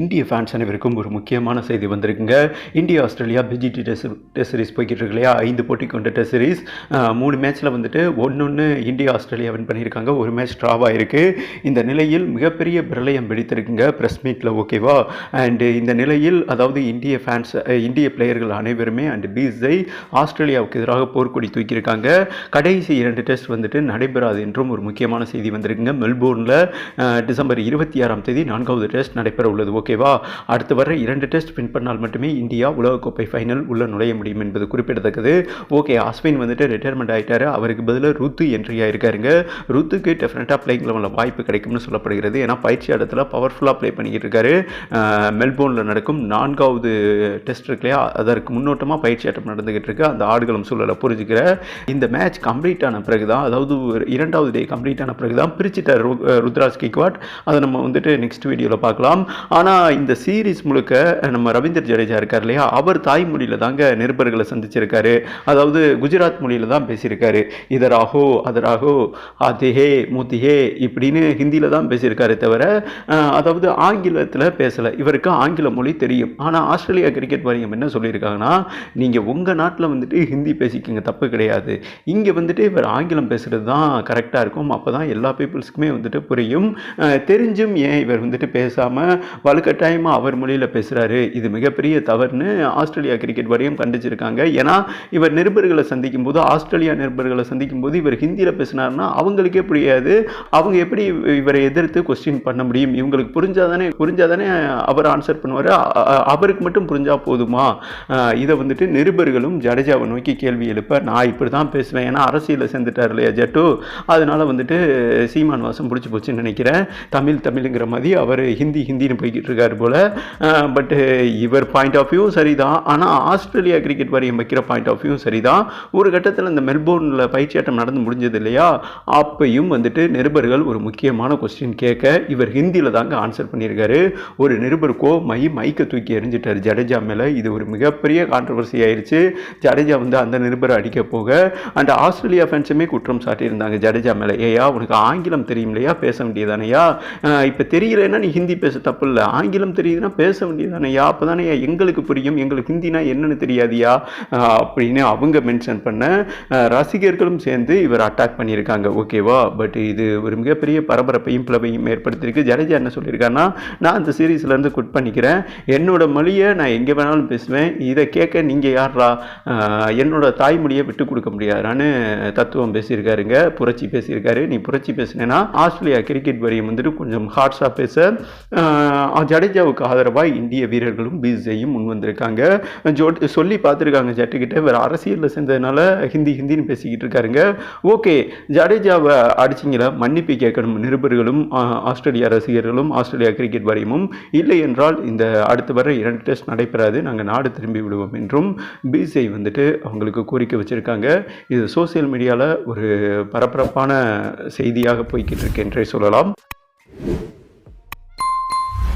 இந்திய ஃபேன்ஸ் அனைவருக்கும் ஒரு முக்கியமான செய்தி வந்திருக்குங்க. India Australia BGT test test series போய்கிட்டு இருக்கு இல்லையா? ஐந்து போட்டி கொண்ட டெஸ்ட் சீரிஸ் மூணு மேட்ச்சில் வந்துட்டு ஒன்று இந்தியா ஆஸ்திரேலியா வின் பண்ணியிருக்காங்க. ஒரு மேட்ச் ட்ராவாக இருக்குது இந்த நிலையில் மிகப்பெரிய பிரளயம் வெடித்திருக்குங்க. ப்ரெஸ் மீட்டில் ஓகேவா அண்டு இந்த நிலையில் அதாவது இந்திய ஃபேன்ஸ் இந்திய பிளேயர்கள் அனைவருமே அண்டு பிஸை ஆஸ்திரேலியாவுக்கு எதிராக போர்க்கொடி தூக்கியிருக்காங்க. கடைசி இரண்டு டெஸ்ட் வந்துட்டு நடைபெறாது என்றும் ஒரு முக்கியமான செய்தி வந்திருக்குங்க. மெல்போர்னில் டிசம்பர் இருபத்தி ஆறாம் தேதி நான்காவது டெஸ்ட் நடைபெற உள்ளது ஓகேவா? அடுத்து வர இரண்டு டெஸ்ட் வின் பண்ணால் மட்டுமே இந்தியா உலகக்கோப்பை ஃபைனல் உள்ள நுழைய முடியும் என்பது குறிப்பிடத்தக்கது. ஓகே அஸ்வின் வந்துட்டு ரிட்டையர்மெண்ட் ஆகிட்டாரு அவருக்கு பதிலாக ருத்து என்ட்ரி ஆகிருக்காருங்க ருத்துக்கு டெஃபினட்டாக பிளேயிங் லெவலில் வாய்ப்பு கிடைக்கும்னு சொல்லப்படுகிறது. ஏன்னா பயிற்சி இடத்துல பவர்ஃபுல்லாக ப்ளே பண்ணிக்கிட்டு இருக்காரு மெல்போர்னில் நடக்கும் நான்காவது டெஸ்ட் இருக்கு இல்லையா? அதற்கு முன்னோட்டமாக பயிற்சி ஆட்டம் நடந்துகிட்டு இருக்கு. அந்த ஆடுகளம் சூழலை புரிஞ்சுக்கிற இந்த மேட்ச் கம்ப்ளீட் ஆன பிறகு தான் அதாவது ஒரு இரண்டாவது டே கம்ப்ளீட் ஆன பிறகு தான் பிரிச்சுட்டார் ருத்ராஜ் கிக்வாட் அதை நம்ம வந்துட்டு நெக்ஸ்ட் வீடியோவில் பார்க்கலாம். ஆனால் இந்த சீரிஸ் முழுக்க நம்ம ரவீந்தர் ஜடேஜா இருக்கார் இல்லையா? அவர் தாய்மொழியில் தாங்க நிருபர்களை சந்திச்சிருக்காரு. அதாவது குஜராத் மொழியில் தான் பேசியிருக்காரு. இதராகோ அதராகோ அதேஹே மூத்திஹே இப்படின்னு ஹிந்தியில் தான் பேசியிருக்காரு தவிர அதாவது ஆங்கிலத்தில் பேசலை. இவருக்கு ஆங்கில மொழி தெரியும். ஆனால் ஆஸ்திரேலியா கிரிக்கெட் வாரியம் என்ன சொல்லியிருக்காங்கன்னா நீங்கள் உங்கள் நாட்டில் வந்துட்டு ஹிந்தி பேசிக்கங்க தப்பு கிடையாது. இங்கே வந்துட்டு இவர் ஆங்கிலம் பேசுகிறது தான் கரெக்டாக இருக்கும். அப்போ தான் எல்லா பீப்புள்ஸ்க்குமே வந்துட்டு புரியும். தெரிஞ்சும் ஏன் இவர் வந்துட்டு பேசாமல் வழக்கு கட்டாயமாக அவர் மொழியில் பேசுகிறாரு இது மிகப்பெரிய தவறுன்னு ஆஸ்திரேலியா கிரிக்கெட் வாரியம் கண்டிச்சிருக்காங்க. ஏன்னா இவர் நிருபர்களை சந்திக்கும் போது ஆஸ்திரேலியா நிருபர்களை சந்திக்கும் போது இவர் ஹிந்தியில் பேசினார்னா அவங்களுக்கே புரியாது. அவங்க எப்படி இவரை எதிர்த்து கொஸ்டின் பண்ண முடியும்? இவங்களுக்கு புரிஞ்சாதானே புரிஞ்சாதானே அவர் ஆன்சர் பண்ணுவார். அவருக்கு மட்டும் புரிஞ்சால் போதுமா? இதை வந்துட்டு நிருபர்களும் ஜடேஜாவை நோக்கி கேள்வி எழுப்ப நான் இப்படி தான் பேசுவேன். ஏன்னா அரசியலில் சேர்ந்துட்டார் இல்லையா ஜட்டு? அதனால் வந்துட்டு சீமான் வாசம் பிடிச்சி போச்சுன்னு நினைக்கிறேன். தமிழ் தமிழுங்கிற மாதிரி அவர் ஹிந்தி ஹிந்தின்னு போய்கிட்டு இருக்காரு போல் பட்டு இவர் பாயிண்ட் ஆஃப் வியூ சரிதான். ஆனால் ஆஸ்திரேலியா கிரிக்கெட் வாரியம் வைக்கிற பாயிண்ட் ஆஃப் வியூ சரிதான். ஒரு கட்டத்தில் இந்த மெல்போர்னில் பயிற்சியாட்டம் நடந்து முடிஞ்சது இல்லையா? அப்பையும் வந்துட்டு நிருபர்கள் ஒரு முக்கியமான கொஸ்டின் கேட்க இவர் ஹிந்தியில் தாங்க ஆன்சர் பண்ணியிருக்காரு. ஒரு நிருபர் மை மைக்கை தூக்கி எரிஞ்சிட்டார் ஜடேஜா மேலே இது ஒரு மிகப்பெரிய கான்ட்ரவர்சி ஆயிருச்சு. ஜடேஜா வந்து அந்த நிருபரை அடிக்க போக அண்ட் ஆஸ்திரேலியா ஃபேன்ஸுமே குற்றம் சாட்டியிருந்தாங்க. ஜடேஜா மேலே ஏயா உனக்கு ஆங்கிலம் தெரியும் இல்லையா? பேச வேண்டியதானையா இப்போ தெரியலன்னா நீ ஹிந்தி பேச தப்பு இல்லை. ஆங்கிலம் தெரியுதுன்னா பேச வேண்டியதானையா அப்போ தானே எங்களுக்கு புரியும் எங்களுக்கு ஹிந்தினா என்னன்னு தெரியாதியா? அப்படின்னு அவங்க மென்ஷன் பண்ண ரசிகர்களும் சேர்ந்து இவர் அட்டாக் பண்ணியிருக்காங்க. ஓகேவா பட் இது ஒரு மிகப்பெரிய பரபரப்பையும் பிளவையும் ஏற்படுத்தியிருக்கு. ஜடேஜா என்ன சொல்லியிருக்காருன்னா நான் அந்த சீரீஸ்லேருந்து குட் பண்ணிக்கிறேன். என்னோட மொழியை நான் எங்கே வேணாலும் பேசுவேன். இதை கேட்க நீங்கள் யாரா என்னோட தாய்மொழியை விட்டு கொடுக்க முடியாதான்னு தத்துவம் பேசியிருக்காருங்க. புரட்சி பேசியிருக்காரு. நீ புரட்சி பேசினேன்னா ஆஸ்திரேலியா கிரிக்கெட் வாரியம் வந்துட்டு கொஞ்சம் ஹார்ட்ஸாக பேச ஜடேஜாவுக்கு ஆதரவாக இந்திய வீரர்களும் பிஜேயும் முன் வந்திருக்காங்க. ஜோ சொல்லி பார்த்துருக்காங்க ஜட்டுக்கிட்ட. இவர் அரசியலில் சேர்ந்ததுனால ஹிந்தி ஹிந்தின்னு பேசிக்கிட்டு இருக்காருங்க. ஓகே ஜடேஜாவை அடிச்சிங்களா? மன்னிப்பு கேட்கணும். நிருபர்களும் ஆஸ்திரேலியா ரசிகர்களும் ஆஸ்திரேலியா கிரிக்கெட் வாரியமும் இல்லை என்றால் இந்த அடுத்து வர இரண்டு டெஸ்ட் நடைபெறாது. நாங்கள் நாடு திரும்பி விடுவோம் என்றும் பிசிஐ வந்துட்டு அவங்களுக்கு கோரிக்கை வச்சுருக்காங்க. இது சோஷியல் மீடியாவில் ஒரு பரபரப்பான செய்தியாக போய்கிட்டு இருக்கு என்றே சொல்லலாம்.